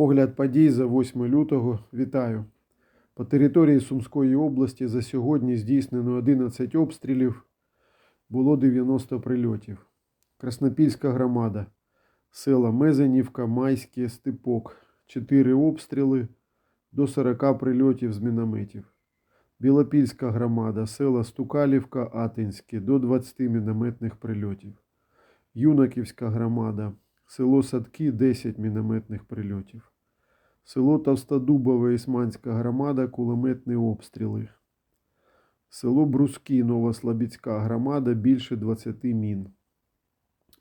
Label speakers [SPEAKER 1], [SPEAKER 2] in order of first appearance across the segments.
[SPEAKER 1] Огляд подій за 8 лютого. Вітаю. По території Сумської області за сьогодні здійснено 11 обстрілів, було 90 прильотів. Краснопільська громада, села Мезенівка, Майське, Степок. 4 обстріли, до 40 прильотів з мінометів. Білопільська громада, села Стукалівка, Атинське, до 20 мінометних прильотів. Юнаківська громада, село Садки, 10 мінометних прильотів. Село Товстодубове, Ісманська громада, кулеметні обстріли. Село Бруски, Новослобідська громада, більше 20 мін.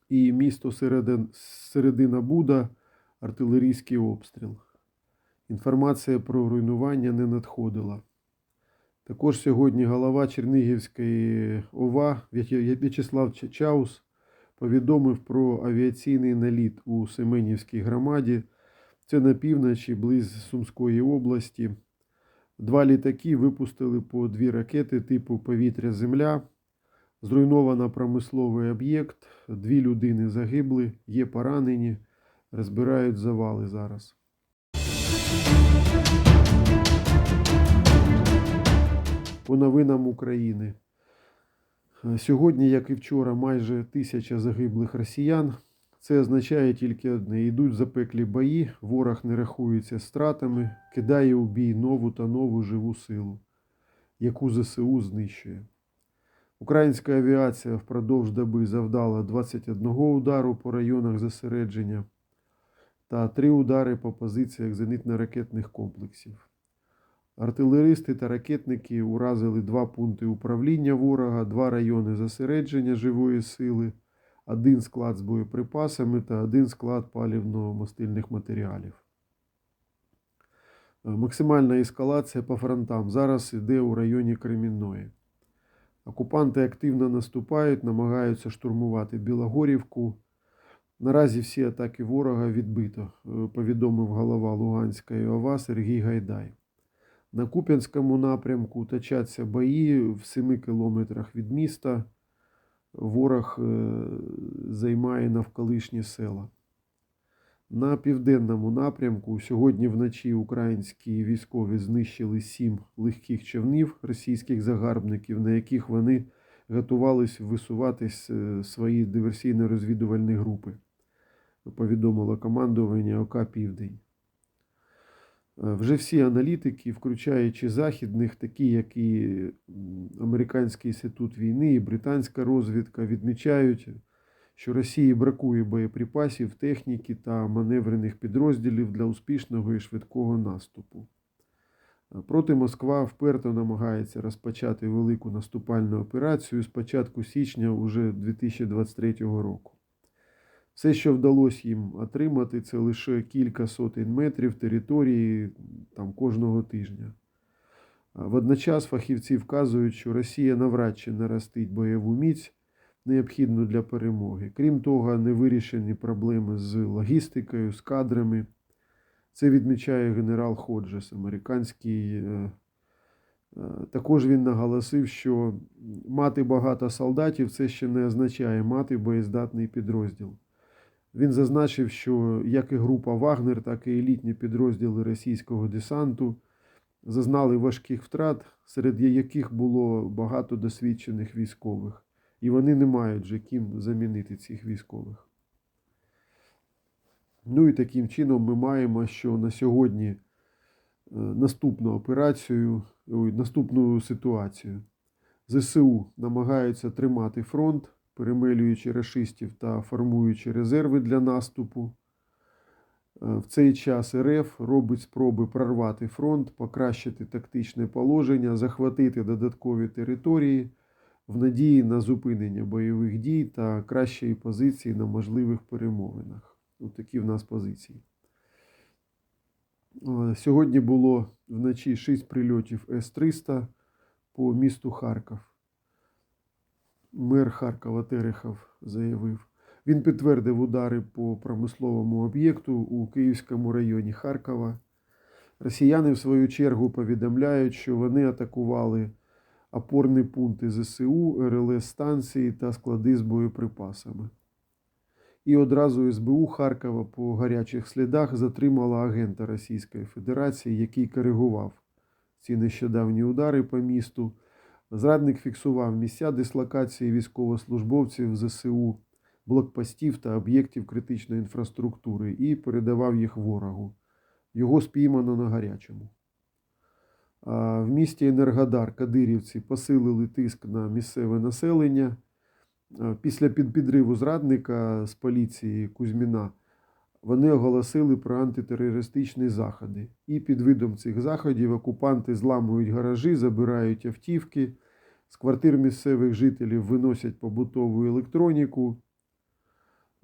[SPEAKER 1] І місто Середин, Середина Буда, артилерійський обстріл. Інформація про руйнування не надходила. Також сьогодні голова Чернігівської ОВА В'ячеслав Чаус повідомив про авіаційний наліт у Семенівській громаді. Це на півночі, близь Сумської області. Два літаки випустили по дві ракети типу повітря-Земля. Зруйновано промисловий об'єкт, дві людини загибли, є поранені, розбирають завали зараз. По новинам України. Сьогодні, як і вчора, майже тисяча загиблих росіян. Це означає тільки одне: йдуть запеклі бої, ворог не рахується стратами, кидає у бій нову та нову живу силу, яку ЗСУ знищує. Українська авіація впродовж доби завдала 21 удару по районах зосередження та 3 удари по позиціях зенитно-ракетних комплексів. Артилеристи та ракетники уразили два пункти управління ворога, два райони зосередження живої сили, один склад з боєприпасами та один склад палівно-мастильних матеріалів. Максимальна ескалація по фронтам зараз йде у районі Кремінної. Окупанти активно наступають, намагаються штурмувати Білогорівку. Наразі всі атаки ворога відбито, повідомив голова Луганської ОВА Сергій Гайдай. На Куп'янському напрямку точаться бої в 7 кілометрах від міста. Ворог займає навколишні села. На південному напрямку сьогодні вночі українські військові знищили сім легких човнів російських загарбників, на яких вони готувались висуватись свої диверсійно-розвідувальні групи, повідомило командування ОК Південь. Вже всі аналітики, включаючи західних, такі як і Американський інститут війни, і британська розвідка, відмічають, що Росії бракує боєприпасів, техніки та маневрених підрозділів для успішного і швидкого наступу. Проти Москва вперто намагається розпочати велику наступальну операцію з початку січня уже 2023 року. Все, що вдалося їм отримати, це лише кілька сотень метрів території там, кожного тижня. Водночас фахівці вказують, що Росія навряд чи наростить бойову міць, необхідну для перемоги. Крім того, не вирішені проблеми з логістикою, з кадрами. Це відмічає генерал Ходжес, американський. Також він наголосив, що мати багато солдатів це ще не означає мати боєздатний підрозділ. Він зазначив, що як і група Вагнер, так і елітні підрозділи російського десанту зазнали важких втрат, серед яких було багато досвідчених військових, і вони не мають вже ким замінити цих військових. Ну і таким чином ми маємо, що на сьогодні наступну операцію, наступну ситуацію. ЗСУ намагаються тримати фронт перемилюючи рашистів та формуючи резерви для наступу. В цей час РФ робить спроби прорвати фронт, покращити тактичне положення, захватити додаткові території в надії на зупинення бойових дій та кращої позиції на можливих перемовинах. Ось такі в нас позиції. Сьогодні було вночі 6 прильотів С-300 по місту Харків мер Харкова Терехов заявив. Він підтвердив удари по промисловому об'єкту у Київському районі Харкова. Росіяни, в свою чергу, повідомляють, що вони атакували опорні пункти ЗСУ, РЛС станції та склади з боєприпасами. І одразу СБУ Харкова по гарячих слідах затримала агента Російської Федерації, який коригував ці нещодавні удари по місту. Зрадник фіксував місця дислокації військовослужбовців ЗСУ, блокпостів та об'єктів критичної інфраструктури і передавав їх ворогу. Його спіймано на гарячому. В місті Енергодар кадирівці посилили тиск на місцеве населення. Після під- підриву зрадника з поліції Кузьміна вони оголосили про антитерористичні заходи. І під видом цих заходів окупанти зламують гаражі, забирають автівки, з квартир місцевих жителів виносять побутову електроніку.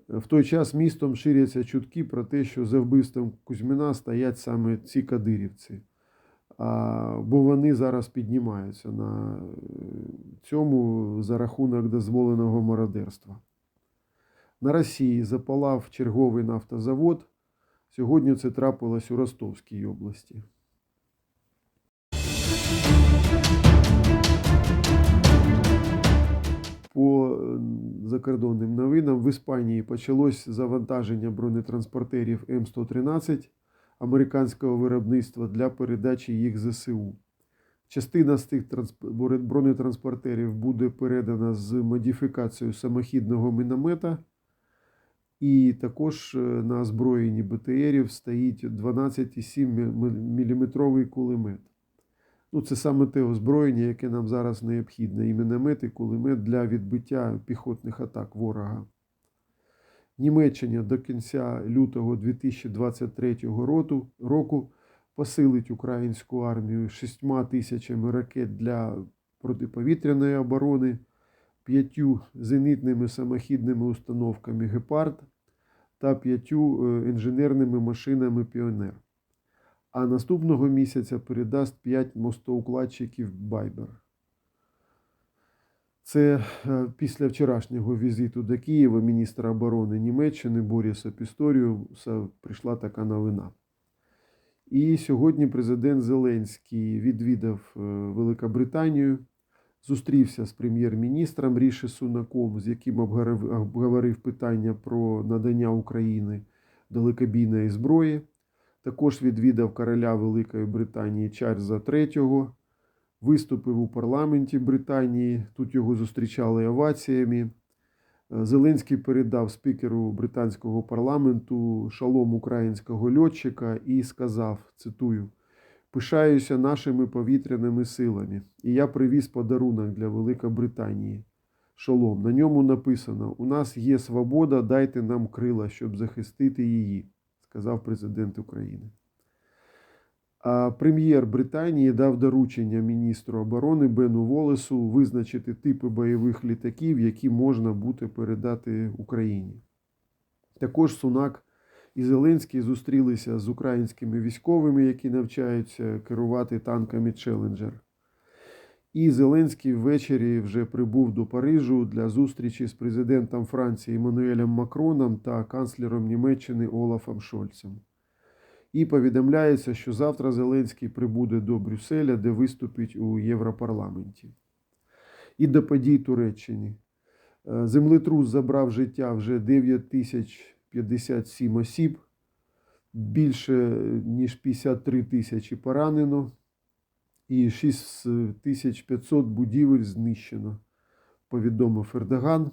[SPEAKER 1] В той час містом ширяться чутки про те, що за вбивством Кузьміна стоять саме ці кадирівці. А, бо вони зараз піднімаються на е, цьому за рахунок дозволеного мародерства. На Росії запалав черговий нафтозавод. Сьогодні це трапилось у Ростовській області. По е, закордонним новинам в Іспанії почалось завантаження бронетранспортерів М113 американського виробництва для передачі їх ЗСУ. Частина з трансп- бронетранспортерів буде передана з модифікацією самохідного міномета. І також е, на озброєнні БТРів стоїть 12,7 мм кулемет. Ну, це саме те озброєння, яке нам зараз необхідне. І міномет, і кулемет для відбиття піхотних атак ворога. Німеччина до кінця лютого 2023 року, посилить українську армію шістьма тисячами ракет для протиповітряної оборони, п'ятью зенітними самохідними установками Гепард та п'ятью е, інженерними машинами Піонер. А наступного місяця передасть 5 мостоукладчиків Байбер. Це е, після вчорашнього візиту до Києва міністра оборони Німеччини Боріса Пісторіуса прийшла така новина. І сьогодні президент Зеленський відвідав е, Великобританію, зустрівся з прем'єр-міністром Ріші Сунаком, з яким обговорив, питання про надання України далекобійної зброї. Також відвідав короля Великої Британії Чарльза III, виступив у парламенті Британії. Тут його зустрічали оваціями. Е, Зеленський передав спікеру британського парламенту шалом українського льотчика і сказав: цитую: Пишаюся нашими повітряними силами, і я привіз подарунок для Великобританії. Шолом. На ньому написано: У нас є свобода, дайте нам крила, щоб захистити її, сказав президент України. А прем'єр Британії дав доручення міністру оборони Бену Волесу визначити типи бойових літаків, які можна буде передати Україні. Також Сунак і Зеленський зустрілися з українськими військовими, які навчаються керувати танками Челенджер. І Зеленський ввечері вже прибув до Парижу для зустрічі з президентом Франції Еммануелем Макроном та канцлером Німеччини Олафом Шольцем. І повідомляється, що завтра Зеленський прибуде до Брюсселя, де виступить у Європарламенті. І до подій Туреччини. Е, Землетрус забрав життя вже 9057 осіб, більше ніж 53 тисячі поранено, і 6500 будівель знищено, повідомив Ердоган.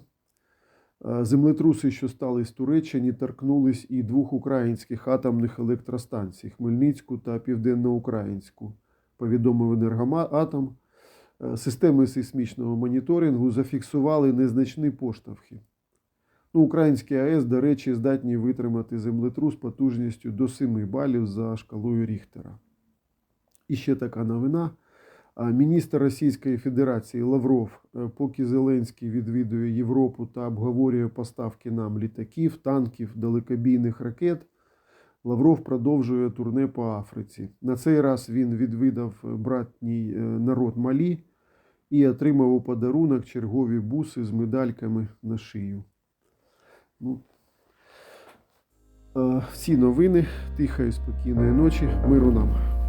[SPEAKER 1] Е, Землетруси, що стали з Туреччини, торкнулись і двох українських атомних електростанцій Хмельницьку та Південноукраїнську, повідомив Енергоатом. Е, Системи сейсмічного моніторингу зафіксували незначні поштовхи. Ну, Українські АЕС, до речі, здатні витримати землетрус потужністю до 7 балів за шкалою Ріхтера. І ще така новина. Міністр Російської Федерації Лавров, е, поки Зеленський відвідує Європу та обговорює поставки нам літаків, танків, далекобійних ракет, Лавров продовжує турне по Африці. На цей раз він відвідав братній е, народ Малі і отримав у подарунок чергові буси з медальками на шию. Ну, е, всі новини, тихої, спокійної ночі, миру нам.